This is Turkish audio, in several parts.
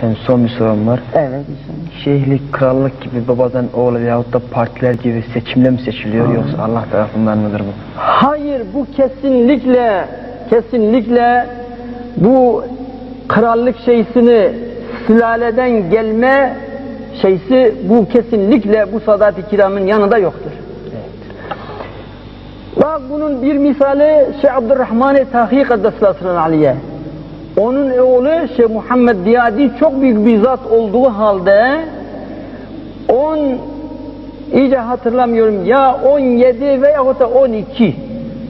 Efendim son bir sorum var. Evet. Şeyhlik, krallık gibi babadan oğula yahut da partiler gibi seçimle mi seçiliyor yoksa Allah tarafından mıdır bu? Hayır bu kesinlikle kesinlikle bu krallık şeysini sülaleden gelme şeysi bu kesinlikle bu sadat-ı kiramın yanında yoktur. Bak bunun bir misali Şeyh Abdurrahman-ı Tahik Kaddeslası'nın Aliye. Onun oğlu Şeyh Muhammed Diyadi çok büyük bir zat olduğu halde on iyice hatırlamıyorum ya 17 veyahut da 12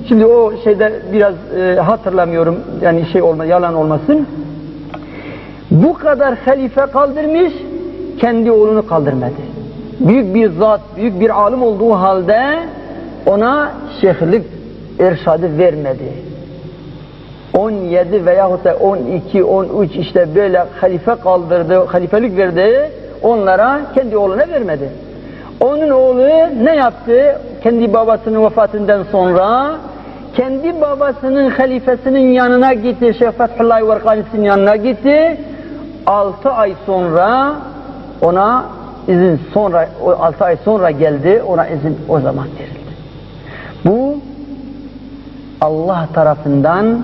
şimdi o şeyde biraz e, hatırlamıyorum yani şey olma yalan olmasın. Bu kadar halife kaldırmış kendi oğlunu kaldırmadı. Büyük bir zat büyük bir alim olduğu halde ona şeyhlik irşadı vermedi 17 veyahut da 12 13 işte böyle halife kaldırdı halifelik verdi onlara kendi oğluna vermedi onun oğlu ne yaptı? Kendi babasının vefatından sonra kendi babasının halifesinin yanına gitti. Şeyh Fethullah Varkanisi'nin yanına gitti. 6 ay sonra ona izin sonra 6 ay sonra geldi. Ona izin o zaman verildi. Bu Allah tarafından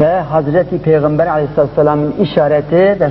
ve Hazreti Peygamber Aleyhisselam'ın işareti ve